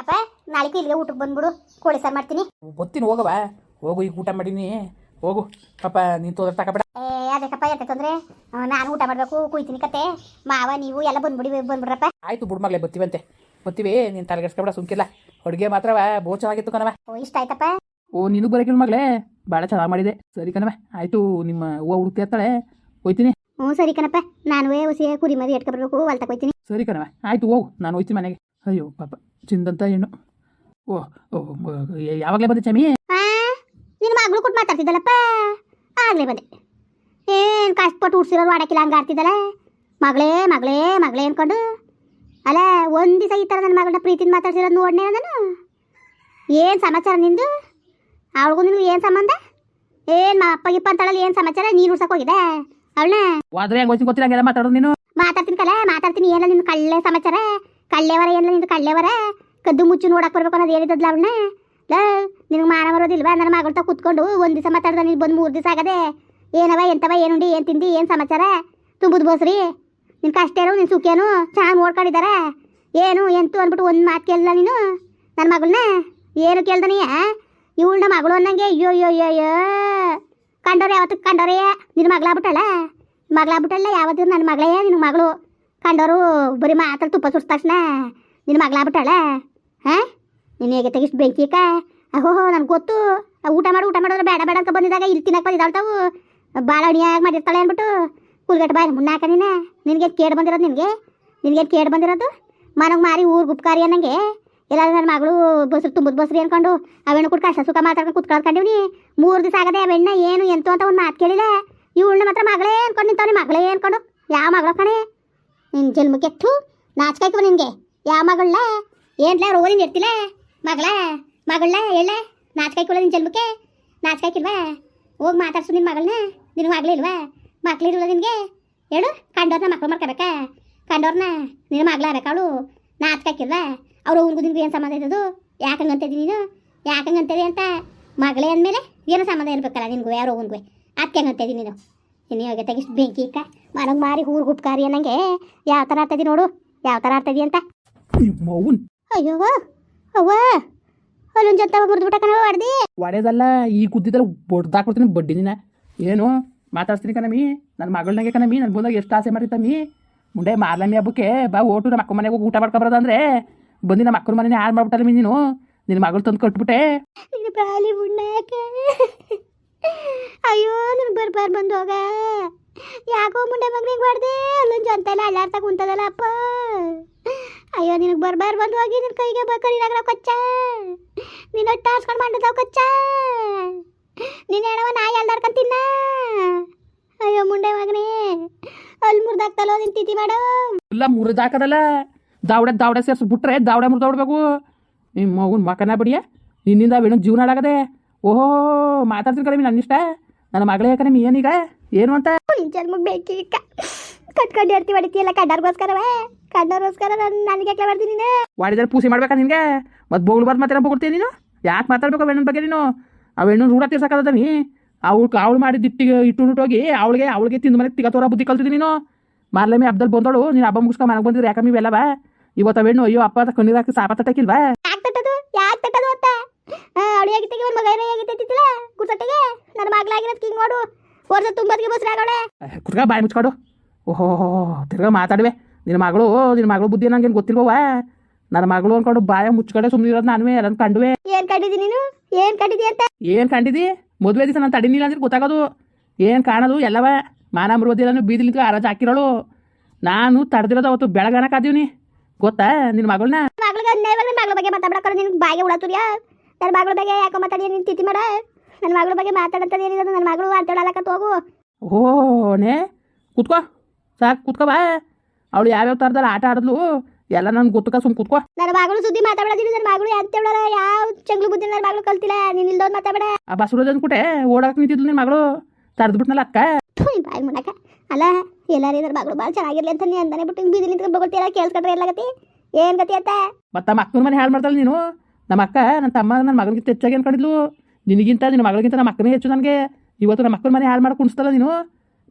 ಅಪ್ಪ ನಾಳೆಗೆ ಇಲ್ಲಿಗೆ ಊಟಕ್ಕೆ ಬಂದ್ಬಿಡು. ಕೋಳಿ ಸಾರು ಮಾಡ್ತೀನಿ. ಗೊತ್ತೀನಿ ಹೋಗವ ಹೋಗು ಈಗ ಊಟ ಮಾಡೀನಿ. ಹೋಗು. ಪಾಪ ನೀನು ತೋದ್ರ ತಗೋಬೇಡ ಏ ಅದಕ್ಕಪ್ಪ ಎಂತ ತೊಂದ್ರೆ? ನಾನು ಊಟ ಮಾಡಬೇಕು ಕುಯ್ತೀನಿ ಕತೆ. ಮಾವ ನೀವು ಎಲ್ಲ ಬಂದ್ಬಿಡಿ ಬಂದ್ಬಿಡ್ರಪ್ಪ. ಆಯ್ತು ಬಿಡು ಮಗಳೇ ಬತ್ತೀವಂತೆ ಬತ್ತೀವಿ ನೀನು ತಲೆಗೆಡ್ಸ್ಕೊಬೇಡ ಸುಮ್ಕಿಲ್ಲ ಅಡುಗೆ ಮಾತ್ರವ ಬಹು ಚೆನ್ನಾಗಿತ್ತು ಕಣವ ಓ ಇಷ್ಟ ಆಯ್ತಪ್ಪ. ಓ ನೀನು ಬರೋಕಿಲ್ಲ ಮಗಳೇ. ಭಾಳ ಚೆನ್ನಾಗಿ ಮಾಡಿದೆ. ಸರಿ ಕಣವ ಆಯಿತು ನಿಮ್ಮ ಹೂವು ಹುಡುಕ್ತಿ ಇರ್ತಾಳೆ. ಹೋಯ್ತೀನಿ. ಹ್ಞೂ ಸರಿ ಕಣಪ್ಪ. ನಾನು ಹುಸಿ ಕುರಿ ಮರಿ ಎಟ್ಕೊಬರ್ಬೇಕು ಹೊಲ್ತಕ್ಕೆ ಹೋಯ್ತೀನಿ. ಸರಿ ಕಣವ ಆಯಿತು ಹೋಗು. ನಾನು ಹೋಯ್ತೀನಿ ಮನೆಗೆ. ಅಯ್ಯೋ ಪಾಪ. ಚಿಂದಂತ ಏನು. ಓ ಓ ಯಾವಾಗಲೇ ಬಂದೆ ಚಮಿ ಆ ನಿನ್ನ ಮಗಳು ಕೊಟ್ಟು ಮಾತಾಡ್ತಿದ್ದಲ್ಲಪ್ಪ. ಆಗಲೇ ಬಂದೆ. ಏನು ಕಷ್ಟಪಟ್ಟು ಉಡ್ಸಿರೋರು ಮಾಡಕ್ಕಿಲ್ಲ ಹಂಗೆ ಆಡ್ತಿದ್ದಲ್ಲ? ಮಗಳೇ ಮಗಳೇ ಮಗಳೇ ಅನ್ಕೊಂಡು. ಅಲ್ಲ ಒಂದು ದಿವಸ ಈ ಥರ ನನ್ನ ಮಗಳನ್ನ ಪ್ರೀತಿನ ಮಾತಾಡ್ಸಿರೋದು ನೋಡನೇ ನಾನು ಏನು ಸಮಾಚಾರ ನಿಂದು? ಅವಳಿಗೂ ನಿನ್ಗೂ ಏನು ಸಂಬಂಧ? ಏನು ಮಾ ಅಪ್ಪ ಗಿಪ್ಪ ಅಂತಳಲ್ಲಿ ಏನು ಸಮಾಚಾರ? ನೀನು ಉಡ್ಸಕ್ಕೆ ಹೋಗಿದೆ ಅವಳನ್ನ? ಹೋದ್ರೆ ಹೆಂಗೆ ಗೊತ್ತಿಲ್ಲ ಹಂಗೆಲ್ಲ ಮಾತಾಡೋದು ನೀನು? ಮಾತಾಡ್ತೀನಿ ಕಲ ಮಾತಾಡ್ತೀನಿ ಏನಲ್ಲ ನಿನ್ನ ಕಳ್ಳೆ ಸಮಾಚಾರ? ಕಳ್ಳೆವರ ಏನಿಲ್ಲ ನಿಂದು ಕಳ್ಳೆವರ? ಕದ್ದು ಮುಚ್ಚು ನೋಡಕ್ಕೆ ಬರ್ಬೇಕು ಅನ್ನೋದು ಹೇಳಿದ್ದಲ್ಲ ಅವ್ನ? ಲ, ನಿನಗೆ ಮಾನ ಬರೋದಿಲ್ವಾ? ನನ್ನ ಮಗಳ ತ ಕುತ್ಕೊಂಡು ಒಂದು ದಿವಸ ಮಾತಾಡ್ದ, ನೀನು ಬಂದು ಮೂರು ದಿವಸ ಆಗದೆ. ಏನವ, ಎಂತವ, ಏನುಂಡಿ, ಏನು ತಿಂದಿ, ಏನು ಸಮಾಚಾರ? ತುಂಬುದು ಬೋಸ್ರಿ. ನಿನ್ನ ಕಷ್ಟೇನು ನಿನ್ನ ಸುಖೇನು? ಚೆನ್ನಾಗಿ ನೋಡ್ಕೊಂಡಿದ್ದಾರೆ ಏನು, ಎಂತು ಅಂದ್ಬಿಟ್ಟು ಒಂದು ಮಾತು ಕೇಳಲ್ಲ ನೀನು? ನನ್ನ ಮಗಳನ್ನ ಏನು ಕೇಳ್ದನೀಯ ಇವಳನ್ನ ಮಗಳು ಅನ್ನಂಗೆ, ಅಯ್ಯೋ ಅಯ್ಯೋ ಅಯ್ಯೋ ಅಯ್ಯೋ. ಕಂಡವ್ರೆ, ಯಾವತ್ತು ಕಂಡವ್ರೆ ನಿನ್ನ ಮಗಳಾಗ್ಬಿಟ್ಟಲ್ಲ ಮಗಳಾಗ್ಬಿಟ್ಟಲ್ಲ ಯಾವತ್ತೂ ನನ್ನ ಮಗಳೇ ನಿನ್ನ ಮಗಳು. ಕಂಡವರು ಬರೀ ಮಾತ್ರ ತುಪ್ಪ ಸುಡ್ದ ತಕ್ಷಣ ನಿನ್ನ ಮಗಳಾಗ್ಬಿಟ್ಟಳ. ಹಾಂ? ನೀನು ಹೇಗೆ ತೆಗಿಸ್ ಬೆಂಕಿಕ ಅಹೋಹೋ ನನಗೆ ಗೊತ್ತು. ಊಟ ಮಾಡು, ಊಟ ಮಾಡಿದ್ರೆ ಬೇಡ ಬೇಡ ಅಂತ ಬಂದಿದ್ದಾಗ ಇಲ್ಲಿ ತಿನ್ನಕ್ಕೆ ಬಂದಿದ್ದಾಳ್ತಾವು ಭಾಳ ಅಣಿಯಾಗಿ ಮಾಡಿರ್ತಾಳೆ ಅಂದ್ಬಿಟ್ಟು ಕುಲ್ಗಟ್ಟು ಬಾಯ್ ಮುನ್ನಾಕ ನೀನು. ನಿನಗೆ ಕೇಳಿ ಬಂದಿರೋದು ನಿನಗೆ? ನಿನಗೆ ಕೇಳಿ ಬಂದಿರೋದು? ಮನಗೆ ಮಾರಿ ಊರು ಗುಪ್ಕಾರಿ ಅನ್ನಂಗೆ? ಎಲ್ಲ ನನ್ನ ಮಗಳು ಬಸ್ರು ತುಂಬದ ಬಸ್ರಿ ಅನ್ಕೊಂಡು ಅವೆಣ್ಣು ಕೂಡ ಕಷ್ಟ ಸುಖ ಮಾತಾಡ್ಕೊಂಡು ಕುತ್ಕೊಳ್ಕೊಂಡಿವ್ನಿ ಮೂರು ದಿವಸ ಆಗದೆ ಅವೆಣ್ಣ ಏನು, ಎಂತು ಅಂತ ಒಂದು ಮಾತು ಕೇಳಿಲ್ಲ. ಇವಳನ್ನ ಮಾತ್ರ ಮಗಳೇ ಅನ್ಕೊಂಡು ನಿಂತವನಿ, ಮಗಳೇ ಅನ್ಕೊಂಡು. ಯಾವ ಮಗಳ ಕಣೆ? ನಿನ್ನ ಜನ್ಮಕ್ಕೆ ಥೂ ನಾಚ್ಕಾಯ್ತು ನಿನಗೆ. ಯಾವ ಮಗಳಲ್ಲ ಏನ್ಲ ರೋವಿನ ಇರ್ತಿಲ್ಲ ಮಗಳ? ಮಗಳನ್ನ ಹೇಳ? ನಾಚ್ಕಾಯ್ಕೊಳ ನಿನ್ನ ಜನ್ಮಕ್ಕೆ? ನಾಚ್ಕಾಯ್ಕಿಲ್ವಾ ಹೋಗಿ ಮಾತಾಡ್ಸು ನಿನ್ನ ಮಗಳನ್ನ ನಿನ್ ಮಗಳೇ ಇಲ್ವಾ? ಮಕ್ಳಿರಲ್ಲ ನಿನಗೆ? ಹೇಳು, ಕಂಡೋರ್ನ ಮಕ್ಳು ಮಾಡ್ಕೋಬೇಕಾ? ಕಂಡೋರ್ನ? ನಿನ್ನ ಮಗಳ ಅವಳು. ನಾಚ್ಕಾಯ್ಕಿಲ್ವಾ ಅವ್ರು ಅವ್ರಿಗೂ ನಿನ್ಗೂ ಏನು ಸಂಬಂಧ ಇದ್ದದು ಯಾಕಂಗಂತಿದ್ದಿ ನೀನು? ಯಾಕಂಗಂತಿದೆ ಅಂತ ಮಗಳೇ ಅಂದಮೇಲೆ ಏನೋ ಸಂಬಂಧ ಇರ್ಬೇಕಲ್ಲ ನಿನ್ಗೂ, ಯಾರೋ ಅವನಿಗೂ. ಅದಕ್ಕೆ ಹಂಗಂತಿದ್ದೀನಿ ನೀನು. ಇನ್ನು ಆಗತ್ತಾಗ ಇಷ್ಟು ಬೆಂಕಿ ಇಕ್ಕ ಮನಗೆ ಮಾರಿ ಹೂರು ಗುಪ್ಕಾರಿ ಅನ್ನಂಗೆ. ಯಾವ ಥರ ಆಡ್ತದಿ ನೋಡು. ಯಾವ ಥರ ಆಡ್ತದಿ ಅಂತ. ಅಯ್ಯೋ ಅವ್ವ. ಅಲ್ಲೊಂದು ಜೊತೆ ಮುರಿದ್ಬಿಟ್ಟ ಕಣವ ಹೊಡ್ದಿ ಒಡೆದಲ್ಲ ಈ ಕುದ್ದಿದ್ದಲ್ಲ ಬಡ್ದಾಕ್ಬಿಡ್ತೀನಿ ಬಡ್ಡಿ ನೀನ. ಏನು? ಮಾತಾಡ್ತೀನಿ ಕಣಮಿ. ನನ್ನ ಮಗಳನಾಗೆ ಕಣಮಿ. ನನ್ನ ಬಂದಾಗ ಎಷ್ಟು ಆಸೆ ಮಾಡಿರ್ತಮ್ಮಿ ಮುಂದೆ ಮಾರ್ಲಮ್ಮಿ ಹಬ್ಬಕ್ಕೆ ಬಾ ಓಟು ನಮ್ಮ ಅಕ್ಕ ಮನೆಗೆ ಹೋಗಿ ಊಟ ಮಾಡ್ಕೊಬಾರ್ದಂದ್ರೆ ಬಂದು ನಮ್ಮ ಅಕ್ಕನ ಮನೆ ಹಾಳು ಮಾಡ್ಬಿಟ್ಟಲ್ಲ ನೀನು. ನಿನ್ನ ಮಗಳು ತಂದು ಕಟ್ಬಿಟ್ಟೆ. ಬಾಲಿ ಅಯ್ಯೋ ನಿನ್ ಬರ್ಬಾರ್ ಬಂದು ಹೋಗ. ಯಾಕೋ ಮುಂಡೆ ಮಗನಿಗೆ ಹೊಡ್ದೆ? ಅಲ್ಲೊಂದು ಜೊತೆಲ್ಲ ಅಲ್ಲಾಡ್ತಾ ಕುಂತದಲ್ಲ ಅಪ್ಪ. ಅಯ್ಯೋ, ನಿನಗೆ ಬರ್ಬಾರ್ ಬಂದು ಹೋಗಿ ನಿನ್ನ ಕೈಗೆ ಬಕರಿನಾಗ್ರ ಕಚ್ಚ. ನಿನ್ನ ಟಾಸ್ಕೊಂಡು ಮಾಡಿದಾವ್ ಕೊಚ್ಚ. ನಿನ್ನ ಹೆಣವ ನಾಯಿ ಅಲ್ದಾಡ್ಕೊಂಡ್ ತಿನ್ನ. ಅಯ್ಯೋ, ಮುಂಡೆ ಮಗ್ನಿ. ಅಲ್ಲಿ ಮುರ್ದಾಕ್ತಲ್ಲೋ ನಿನ್ ತಿತಿ ಮೇಡಮ್ ಎಲ್ಲ ಮುರಿದಾಕದಲ್ಲ. ದಾವಡೆ ದಾವಡೆ ಸೇರಿಸ್ಬಿಟ್ರೆ ದಾವಡೆ ಮುರಿದೋಡ್ಬೇಕು ನಿಮ್ಮ ಮಗುನ್ ಮಕನ ಬಿಡಿಯ? ನಿನ್ನಿಂದ ಬೇಣ ಜೀವನ ಹಾಳಾಗದೆ. ಓಹೋ ಮಾತಾಡ್ತೀನಿ ನನ್ನ ಇಷ್ಟ ನನ್ನ ಮಗಳೇ ಕಡಿಮೆ ಏನೀಗ ಏನು ಅಂತ? ಜನ್ಮ ಬೇಕೀಗ ಬೇಕಿ ಕಟ್ಕೊಂಡು ಇರ್ತೀವಿ ಹೊಡಿತೀಯಲ್ಲ ಕಡ್ಡಾರ್ಗೋಸ್ಕರವೇ ಕಡ್ಡಾರ್ಗೋಸ್ಕರ ನಾನು ನನಗೆ ಯಾಕೆ ಬರ್ತೀನಿ ನೀನು? ವಾಡಿದ್ರೆ ಪೂಸಿ ಮಾಡ್ಬೇಕಾ ನಿನಗೆ? ಮತ್ತೆ ಬೋಗ್ಲು ಬರ್ದು ಮತ್ತೆ ಬೋಗ್ತೀಯ ನೀನು? ಯಾಕೆ ಮಾತಾಡ್ಬೇಕು ಹೆಣ್ಣಿನ ಬಗ್ಗೆ ನೀನು? ಆ ಹೆಣ್ಣು ರೂಢ ತೀರ್ಸಕ್ಕದ ನೀ? ಅವಳು ಅವಳು ಮಾಡಿದ ಇಟ್ಟಿಗೆ ಇಟ್ಟು ಹೋಗಿ ಅವಳಿಗೆ ಅವಳಿಗೆ ತಿಂದ ಮನೆ ತಿಗತೋರ ಬುದ್ಧಿ ಕಲ್ತಿದ್ದೀನಿ ನೀನು? ಮಾರ್ಲಮಿ ಹಬ್ಬದಲ್ಲಿ ಬಂದಳು ನೀನು ಹಬ್ಬ ಮುಗಿಸ್ಕೊ ಮನೆಗೆ ಬಂದಿದ್ರೆ ಯಾಕಮ್ಮಿ ಇವೆಲ್ಲವ? ಇವತ್ತು ಅವೆಣ್ಣು ಅಯ್ಯೋ ಅಪ್ಪ ಕಣ್ಣೀರು ಹಾಕಿ ಸಾಪ ತಟ್ಟಕ್ಕಿಲ್ವಾ ಯಾಕೆ ತಟ್ಟದು? ಯಾಕೆ ತಟ್ಟದು ಅಂತ ಅವಳು ಹೇಗಿತ್ತೆಗೆ ಒಂದು ಮಗ ಗುರ್ಸಟ್ಟಿಗೆ ನನ್ನ ಮಗಳಾಗಿರೋದು ಹಿಂಗೆ ನೋಡು ವರ್ಷ ತುಂಬದಿಗೆ ಬಸ್ರಾಗಳೆ ಕುತ್ಕ ಬಾಯಿ ಮುಚ್ಕೊಡು. ಓಹೋ ತಿರ್ಗಾ ಮಾತಾಡುವೆ. ನಿನ್ನ ಮಗಳು ನಿನ್ನ ಮಗಳು ಬುದ್ಧಿ ನಂಗೇನು ಗೊತ್ತಿಲ್ವವ ನನ್ನ ಮಗಳು ಅನ್ಕೊಂಡು ಬಾಯ ಮುಚ್ಕಡೆ ಸುಮ್ಮನೆ ಇರೋದು ನಾನುವೆ ಅದನ್ನು ಕಂಡುವೆ. ಏನು ಕಂಡಿದಿ ನೀನು? ಏನು ಕಂಡಿದಿ ಅಂತ? ಏನು ಕಂಡಿದಿ? ಮದುವೆ ದಿವಸ ನಾನು ತಡಿನಿಲ್ಲ ಅಂದ್ರೆ ಗೊತ್ತಾಗೋದು. ಏನು ಕಾಣೋದು? ಎಲ್ಲವ ಮಾನ ಮರುವುದಿಲ್ಲ ಬೀದಿ ನಿಂತು ಆರಾಜ್ ಹಾಕಿರೋಳು. ನಾನು ತಡೆದಿರೋದು ಅವತ್ತು ಬೆಳಗನ ಕಾದೀವ್ನಿ. ಗೊತ್ತಾ ನಿನ್ನ ಮಗಳನ್ನ ಮಗಳ ಬಗ್ಗೆ ಮಾತಾಡಕ್ಕೆ ನಿನ್ಗೆ ಬಾಯಿಗೆ ಉಳತುರಿಯಾ ನನ್ನ ಮಗಳ ಬಗ್ಗೆ ಯಾಕೋ ಮಾತಾಡಿ ನೀನು ತಿಥಿ ಮಾಡ. ನನ್ನ ಮಗಳ ಬಗ್ಗೆ ಮಾತಾಡಂತದ್ದು ಏನಿರೋದು ನನ್ನ ಮಗಳು ಅಂತೇಳಲಕ್ಕಂತ ಹೋಗು. ಓನೇ ಕುತ್ಕೋ. ಸಾಕು ಕುತ್ಕೋ ಬಾ. ಅವಳು ಯಾವ್ಯಾವ ಥರದಲ್ಲಿ ಆಟ ಆಡಿದ್ಲು ಎಲ್ಲ ನನ್ಗೆ ಗೊತ್ತಕ ಸುಮ್ ಕುತ್ಕೋ. ನನ್ನ ಮಗಳು ಸುದ್ದಿ ಮಾತಾಡೋದಿಲ್ಲ ನನ್ನ ಮಗಳು ಅಂತ ಹೇಳಲ್ಲ ಯಾವ ಚಂಗ್ಲು ಬುದ್ಧಿ ನನ್ನ ಮಗಳು ಕಲ್ತಿಲ್ಲ ನೀನು ಇಲ್ದೋದು ಮಾತಾಡ ಆ ಬಸವರಾಜ್ ಅಂದ್ಕೊಟ್ಟೆ ಓಡಾಕ್ ನಿಂತಿದ್ಲು ನಿನ್ನ ಮಗಳು. ತಡೆದ್ಬಿಟ್ನಲ್ಲ ಅಕ್ಕ. ಬಾಯಿ ಮಾಡಕ. ಅಲ್ಲ ಎಲ್ಲಾರು ಇದ್ರ ಮಗಳು ಭಾಳ ಚೆನ್ನಾಗಿರ್ಲಿ ಅಂತ ನೀ ಅಂತಾನೆ ಬಿಟ್ಟು ಬೀದಿ ನಿಂತ್ಕೊಂಡು ಬಗೊಳ್ತೀರ ಕೇಳಿಸ್ಕೊಂಡ್ರೆ ಎಲ್ಲ ಗತಿ ಏನು ಗತಿ ಅಂತ ಮತ್ತೆ ಅಕ್ಕನ ಮನೆ ಹಾಳು ಮಾಡ್ತಾಳೆ ನೀನು. ನಮ್ಮ ಅಕ್ಕ ನನ್ನ ತಮ್ಮ ನನ್ನ ಮಗನಿಗಿಂತ ಹೆಚ್ಚಾಗಿ ಅನ್ಕೊಂಡಿದ್ಲು. ನಿನಗಿಂತ ನಿನ್ನ ಮಗಳಿಗಿಂತ ನಮ್ಮ ಅಕ್ಕನೇ ಹೆಚ್ಚು ನನಗೆ. ಇವತ್ತು ನಮ್ಮ ಅಕ್ಕನ ಮನೆ ಹಾಳು ಮಾಡಿ ಕುಣಿಸ್ತಲ್ಲ ನೀನು.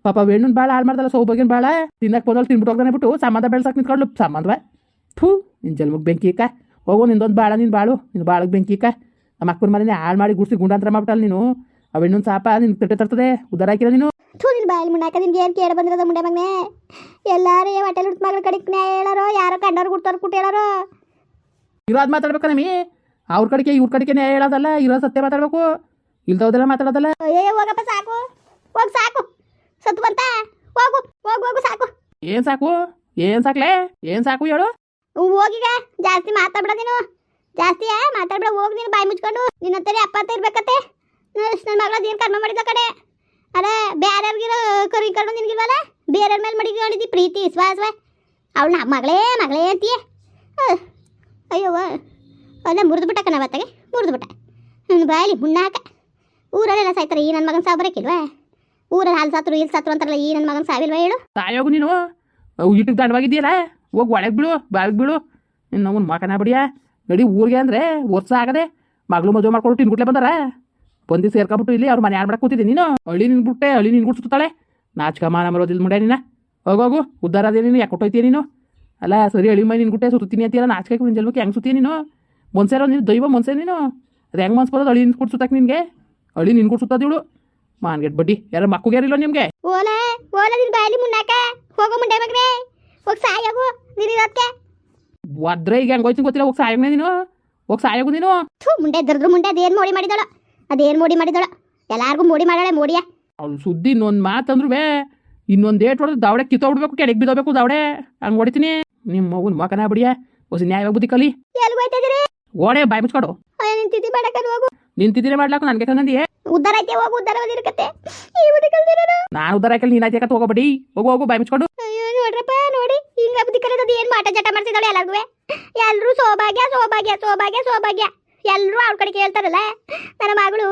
ಪಾಪ ವೇಣುನ್ ಭಾಳ ಹಾಳು ಮಾಡ್ದಲ್ಲ ಸೌಭಾಗ್ಯನ ಭಾಳ ತಿನ್ನಕ್ಕೆ ಬಂದಳು ತಿನ್ಬಿಟ್ಟು ಹೋಗ್ದಾನೆ ಬಿಟ್ಟು ಸಂಬಂಧ ಬೆಳ್ಸಕ್ಕೆ ನಿಂತ್ಕೊಳ್ಳು ಸಂಬಂಧವ? ಥೂ ನಿನ್ನ ಜನ್ಮಕ್ಕೆ ಬೆಂಕಿ ಅಕ್ಕ ಹೋಗೋ ನಿಂದೊಂದು ಬಾಳ ನೀನು ಬಾಳು. ನಿನ್ನ ಬಾಳಗೆ ಬೆಂಕಿಕ ನಮ್ಮ ಮಕ್ಕಳ ಮನೆ ಹಾಳು ಮಾಡಿ ಗುಡಿಸಿ ಗುಂಡಾಂತರ ಮಾಡ್ಬಿಟ್ಟಲ್ಲ ನೀನು. ಆ ಹೆಣ್ಣೊಂದು ಸಾಪ ನಿನ್ನ ತಟ್ಟೆ ತರ್ತದೆ. ಉದ್ದಾರ ಹಾಕಿರ ನೀನು. ಥೂ ನಿನ್ನ ಬಾಯಲ್ಲಿ ಮುಂಡಾಕ ನಿನ್ಗೆ ಏನು ಕೇಳಿ ಬಂದಿರೋದು ಮುಂಡೆ ಮಗನೇ? ಎಲ್ಲಾರು ಹೊಟ್ಟೆಲ್ ಹುಟ್ಟು ಮಗಳ ಕಡೆ ನ್ಯಾಯ ಹೇಳಾರೋ? ಯಾರೋ ಕಂಡವ್ರು ಕೊಡ್ತಾರ ಕುಟ್ಟು ಹೇಳಾರೋ? ಇರೋದು ಮಾತಾಡ್ಬೇಕಾ ನಮಿ. ಅವ್ರ ಕಡೆಗೆ ಇವ್ರ ಕಡೆಗೆ ಹೇಳೋದಲ್ಲ ಇರೋ ಸತ್ಯ ಮಾತಾಡ್ಬೇಕು. ಇಲ್ದೋದೆಲ್ಲ ಮಾತಾಡೋದಲ್ಲ. ಅಯ್ಯೋ ಹೋಗಪ್ಪ ಸಾಕು. ಹೋಗ್ ಸಾಕು. ಸತ್ತು ಬಂತ. ಹೋಗು ಹೋಗು ಹೋಗು ಸಾಕು. ಏನ್ ಸಾಕು? ಏನ್ ಸಾಕ್ಲೆ? ಏನ್ ಸಾಕು ಹೇಳು? ಹೋಗೀಗ ಜಾಸ್ತಿ ಮಾತಾಡ್ಬೇಡ ನೀನು. ಜಾಸ್ತಿ ಮಾತಾಡ್ಬೇಡ. ಹೋಗಿ ನೀನು ಬಾಯಿ ಮುಚ್ಕೊಂಡು. ನಿನ್ನ ಹತ್ರ ಅಪ್ಪ ಅಂತ ಇರ್ಬೇಕತ್ತೆ. ನನ್ನ ಮಗಳ ಏನು ಕರ್ಮ ಮಾಡಿದ ಕಡೆ? ಅದ ಬೇರೆಯವ್ರಿಗಿರೋ ಕರಿಕೊಂಡು ನಿನಗಿಲ್ವಲ್ಲ? ಬೇರೆಯವ್ರ ಮೇಲೆ ಮಡಿಕೊಂಡಿದ್ದಿ ಪ್ರೀತಿ ವಿಶ್ವಾಸವ. ಅವಳು ನಮ್ಮ ಮಗಳೇ ಮಗಳೇ ಅಂತೀಯ. ಅಯ್ಯವ್ವ. ಅಲ್ಲ ಮುರಿದು ಬಿಟ್ಟ ಕಣವತ್ತಾಗೆ ಮುರಿದು ಬಿಟ್ಟ. ನನ್ನ ಬಾಯಲ್ಲಿ ಹುಣ್ಣಾಕ ಊರಲ್ಲೆಲ್ಲ ಸಾಯ್ತಾರೆ, ಈ ನನ್ನ ಮಗನ ಸಾವು ಬರೋಕ್ಕಿಲ್ವಾ ಊರಲ್ಲಿ ಹಾಲು ಸಾತ್ರು ಇಲ್ಲಿ ಸಾತ್ರು ಅಂತಾರಲ್ಲ, ಈ ನನ್ನ ಮಗನ ಸಾವಿಲ್ವಾ ಹೇಳು? ಸಾಯೋಗು ನೀನು. ಇಟ್ಟಿಗೆ ದಂಡವಾಗಿದ್ದೀಯಲ್ಲ? ಹೋಗಿ ಒಳಗೆ ಬಿಡು ಬಾವಿಗೆ ಬಿಡು ನಿನ್ನ ಅವ್ನು ಮಕನ ಬಿಡಿಯ ನಡಿ ಊರಿಗೆ ಅಂದರೆ ವರ್ಷ ಆಗದೆ ಮಗಳು ಮದುವೆ ಮಾಡ್ಕೊಂಡು ತಿನ್ಗುಟ್ಲೆ ಬಂದಾರ. ಬಂದು ಸೇರ್ಕೊಂಬಿಟ್ಟು ಇಲ್ಲಿ ಅವ್ರ ಮನೆ ಯಾರು ಮಾಡಕ್ಕೆ ಕೂತಿದ್ದೆ ನೀನು. ಹಳ್ಳಿ ನಿನ್ಬಿಟ್ಟೆ ಹಳ್ಳಿ ನಿನ್ಗುಟ್ಟು ಸುತ್ತಾಳೆ. ನಾಚ್ಕ ಮಾನ ಮರೋದಿಲ್ಲ ಮುಂಡೆ ನೀನು. ಹೋಗೋಗು ಉದ್ದಾರ ಅದೇ ನೀನು, ಯಾಕೆ ಕೊಟ್ಟೋಯ್ತೀಯ ನೀನು? ಅಲ್ಲ, ಸರಿ ಹಳಿ ಮೈ ನಿನ್ಗುಟ್ಟೆ ಸುತ್ತೀನಿ ಅಂತೀಯಲ್ಲ, ನಾಚಿಕೆ ನಿಂಜಲ್ಬೇಕು ಹೆಂಗೆ ಸುತ್ತೀಯ ನೀನು? ಮೊನ್ಸೇರೋ ನೀನು ದೈವ ಮೊನ್ಸೆ ನೀನು? ಅದು ಹೆಂಗೆ ಮನ್ಸ್ಬೋದು ಅಳಿ ನಿನ್ಕೊಟ್ಟು ಸುತ್ತಕ್ಕೆ ನಿನಗೆ? ಅಳಿ ನಿನ್ ಸುತ್ತೋದಿವಳು ಮಾನ್ಗೆಟ್ ಬಡ್ಡಿ. ಯಾರು ಮಕ್ಕಳಿಲ್ಲ ನಿಮಗೆ? ಓಲೆ ಓಲ ನಿನ್ ಬಾಯಲ್ಲಿ ಮುನ್ನಾಕ? ಹೋಗೋ ಮುಂಡೆ ಮಗನೇ. ಹೋಗಿ ಸಾಯೋಗು ನೀನಿರೋದಕ್ಕೆ ಒದ್ರೆ ಈಗ ಹೆಂಗ್ ಹೋಯ್ತೀನಿ ಗೊತ್ತಿಲ್ಲ. ಹೋಗಿ ಸಾಯೋಗ್ನೆ ನೀನು. ಹೋಗಿ ಸಾಯೋಗು ನೀನು. ಥೂ ಮುಂಡೆ ದರ್ದ್ರ ಮುಂಡೆ. ಅದೇನು ಮೋಡಿ ಮಾಡಿದಳು? ಅದೇನ್ ಮೋಡಿ ಮಾಡಿದಳು? ಎಲ್ಲಾರ್ಗೂ ಮೋಡಿ ಮಾಡಾಳೆ ಮೋಡಿಯ. ಅವ್ಳು ಸುದ್ದಿ ಇನ್ನೊಂದು ಮಾತಂದ್ರು ಬೇ ಇನ್ನೊಂದು ಏಟ್ ಹೊಡೆದು ದಾವಡೆ ಕಿತ್ತೋಗ್ಬಿಡ್ಬೇಕು ಕೆಳಗೆ ಬಿದ್ದೋಗ್ಬೇಕು ದಾವಡೆ ಹಂಗ್ ಹೊಡಿತೀನಿ. ನಿಮ್ಮ ಮಗುನ್ ಮಕನ ಬಿಡಿಯ. ಹೊಸ ನ್ಯಾಯ ಬುದ್ಧಿ ಕಲಿ. ಎಲ್ಲಿ ಹೋಯ್ತಿದ್ದೀರಿ ಓಡೆ ಬಾಯ್ ಮುಚ್ಕೊಡು. ನಿಂತಿದ್ರೆ ನಿಂತಿದ್ದಿ ಮಾಡಕನ್ ಹೋಗು. ನಿಂತಿದ್ದೀರಿ ಮಾಡ್ಲಾಕ ನನಗೆ ಕಂದಂದಿಯೇ ಉದ್ದಾರ ಐತೆ ಹೋಗು ಉದ್ದಾರ ಓದಿರಕತ್ತೆ ಈ ಬುದ್ಧಿ ನಾನು ಉದ್ದಾರ ಹಾಕಲಿ ನೀನು ಆಯ್ತು ಹೋಗಬೇಡಿ. ಹೋಗು ಹೋಗು ಬಾಯ್ ಮುಚ್ಕೊಂಡು. ಅಯ್ಯೋ ನೋಡ್ರಪ್ಪ ನೋಡಿ ಹಿಂಗ ಬುದ್ಧಿ ಕಲಿಯೋದು ಏನು ಮಾಟ ಜಟ ಮಾಡ್ತಿದ್ದಾಳೆ ಎಲ್ಲರಿಗೂ ಎಲ್ಲರೂ ಸೌಭಾಗ್ಯ ಸೌಭಾಗ್ಯ ಸೌಭಾಗ್ಯ ಸೌಭಾಗ್ಯ. ಎಲ್ಲರೂ ಅವ್ರ ಕಡೆ ಕೇಳ್ತಾರಲ್ಲ ನನ್ನ ಮಗಳು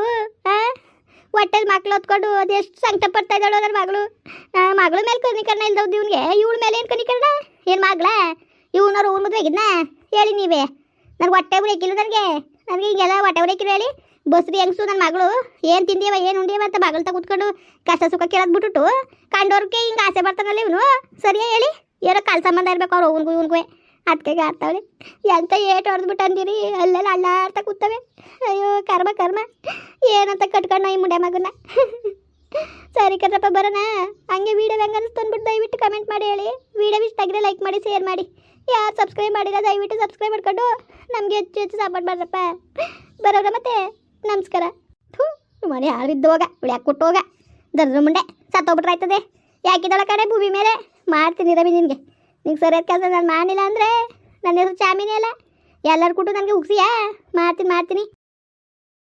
ಹೊಟ್ಟೆಲ್ ಮಕ್ಳು ಹೊತ್ಕೊಂಡು ಅದೆಷ್ಟು ಸಂಕಟ ಪಡ್ತಾ ಇದ್ದಾಳು ನನ್ನ ಮಗಳು. ಮಗಳ ಮೇಲೆ ಕನಿಕರಣ ಇಲ್ದವ್ದು ಇವನಿಗೆ. ಇವಳ ಮೇಲೆ ಏನು ಕನಿಕರಣ? ಏನು ಮಗಳ? ಇವನವ್ರು ಊರ್ ಮದುವೆಗಿದ್ನ ಹೇಳಿ ನೀವೇ. ನನಗೆ ಹೊಟ್ಟೆ ಉರಿಯಕ್ಕಿಲ್ಲ ನನಗೆ. ನನಗೆ ಹಿಂಗೆಲ್ಲ ಹೊಟ್ಟೆ ಉರಿಯಕ್ಕಿಲ್ಲ ಹೇಳಿ ಬಸ್ರಿ ಹೆಂಗ್ಸು ನನ್ನ ಮಗಳು? ಏನು ತಿಂದಿಯವ, ಏನು ಉಂಡಿಯವ? ಅಂತ ಮಗಳ ತ ಕೂತ್ಕೊಂಡು ಕಷ್ಟ ಸುಖ ಕೇಳೋದು ಕಂಡೋರ್ಕೆ ಕಂಡೋರ್ಗೆ ಹಿಂಗೆ ಆಸೆ ಬರ್ತಾನಲ್ಲ ಇವನು. ಸರಿಯಾ ಹೇಳಿ? ಏನೋ ಕಾಲ್ ಸಂಬಂಧ ಇರಬೇಕು ಅವ್ರು ಅವನ್ಗೂ ಇವನ್ಗೂ ಅದಕ್ಕೆ ಆಡ್ತಾವಳಿ ಎಂತ ಏಟ್ ಹೊಡೆದ್ಬಿಟ್ಟು ಅಂದಿರಿ? ಅಲ್ಲೆಲ್ಲ ಅಲ್ಲಾಡ್ತಾ ಕೂತವೆ. ಅಯ್ಯೋ, ಕರ್ಮ ಕರ್ಮ. ಏನಂತ ಕಟ್ಕೊಂಡು ಈ ಮುಂಡೆ ಮಗನ. ಸರಿ ಕಣ್ರಪ್ಪ, ಬರೋಣ. ಹಂಗೆ ವೀಡಿಯೋ ಹೆಂಗೆ ಅನಿಸ್ತು ಅಂದ್ಬಿಟ್ಟು ದಯವಿಟ್ಟು ಕಮೆಂಟ್ ಮಾಡಿ ಹೇಳಿ. ವೀಡಿಯೋ ಇಷ್ಟ ಆಗಿದ್ರೆ ಲೈಕ್ ಮಾಡಿ ಶೇರ್ ಮಾಡಿ. ಯಾರು ಸಬ್ಸ್ಕ್ರೈಬ್ ಮಾಡಿಲ್ಲ, ದಯವಿಟ್ಟು ಸಬ್ಸ್ಕ್ರೈಬ್ ಮಾಡ್ಕೊಂಡು ನಮಗೆ ಹೆಚ್ಚು ಹೆಚ್ಚು ಸಪೋರ್ಟ್ ಮಾಡ್ರಪ್ಪ ಬರೋರ ಮತ್ತೆ, ನಮಸ್ಕಾರ. ಥೂ ಮನೆ ಯಾರಿದ್ದೋಗ ಕೊಟ್ಟು ಹೋಗ. ದರ್ದ್ರ ಮುಂಡೆ ಸತ್ತೋಗ್ಬಿಟ್ರಾಯ್ತದೆ ಯಾಕಿದ್ದಾಳ ಕಡೆ ಭೂಮಿ ಮೇಲೆ? ಮಾಡ್ತೀನಿ ರವಿ ನಿನಗೆ. ನಿಂಗೆ ಸರಿಯಾದ ಕೆಲಸ ನಾನು ಮಾಡಿಲ್ಲ ಅಂದರೆ ನನ್ನ ಹೆಸರು ಚಾಮಿನಿ ಅಲ್ಲ. ಎಲ್ಲರೂ ಕೊಟ್ಟು ನನಗೆ ಉಗ್ಸಿಯಾ? ಮಾಡ್ತೀನಿ ಮಾಡ್ತೀನಿ.